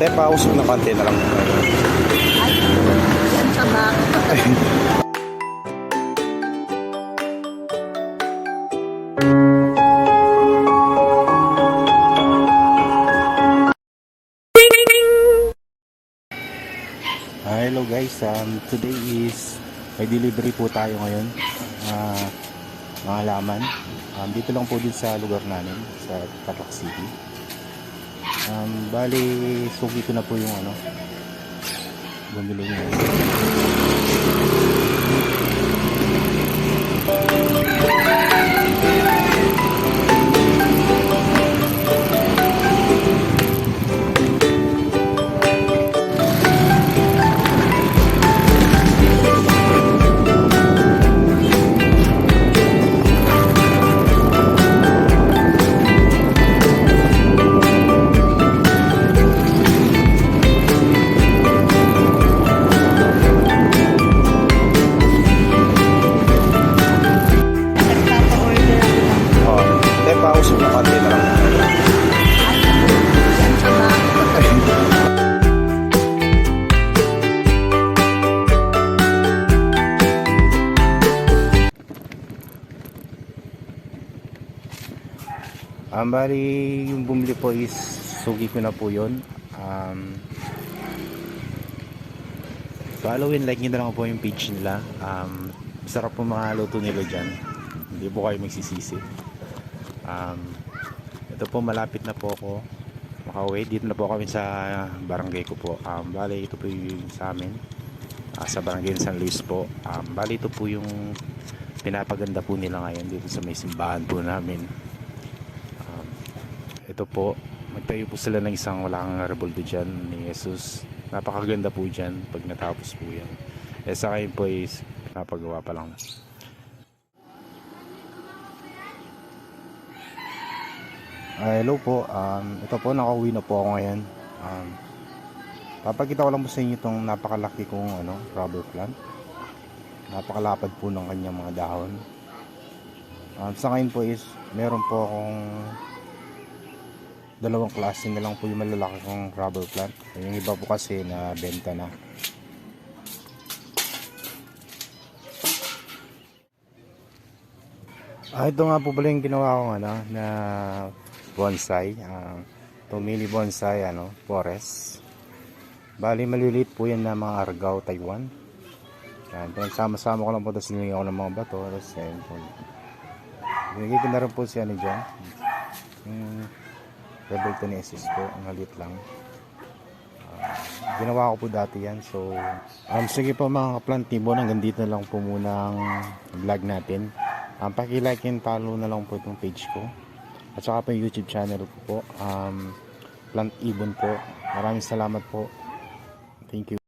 Hindi, pausok na konti na lang. Ay, yan sa back. Ah, hello guys, um, today is may delivery po tayo ngayon. Ah, mga laman. Um, dito lang po din sa lugar namin, sa Tarlac City. Um, bali, sugi ko na po yung ano, bumili niya. Um, bali, yung bumili po is sugi ko na po yun. Um, follow and like nyo na lang po yung page nila. Um, sarap po mga luto nila dyan. Hindi po kayo magsisisi. Um, ito po, malapit na po ako. Makauwi. Dito na po kami sa barangay ko po. Um, bali, ito po yung sa amin. Ah, sa barangay ng San Luis po. Um, bali, ito po yung pinapaganda po nila ngayon dito sa may simbahan po namin. Ito po, magtayo po sila ng isang walang reboldo dyan ni Jesus. Napakaganda po dyan pag natapos po yan. Eh sa kayo po is napagawa pa lang. Ah, hello po, um, ito po nakauwi na po ako ngayon. Um, papakita ko lang po sa inyo itong napakalaki kong ano, rubber plant. Napakalapad po ng kanyang mga dahon. Um, sa ngayon po is meron po akong dalawang klase na lang po yung malalaki kong rubber plant. Yung iba po kasi na benta na. Ah, ito nga po pala yung ginawa ko ano, na bonsai. Ito mini bonsai, ano, forest. Bali, maliliit po yan na mga argaw, Taiwan. Yan, pinagsama-sama ko lang po, tapos nilingin ko ng mga bato, tapos ayun po. Binigay ko na rin po siya ni dyan. Yung rebel to ni SS po, ang halit lang. Ah, ginawa ko po dati yan, so um, sige po mga kaplant tibon, hanggang dito na lang po muna ang vlog natin. Um, paki-like and follow na lang po itong page ko. At saka po yung YouTube channel ko po. Um, Plant Ibon po. Maraming salamat po. Thank you.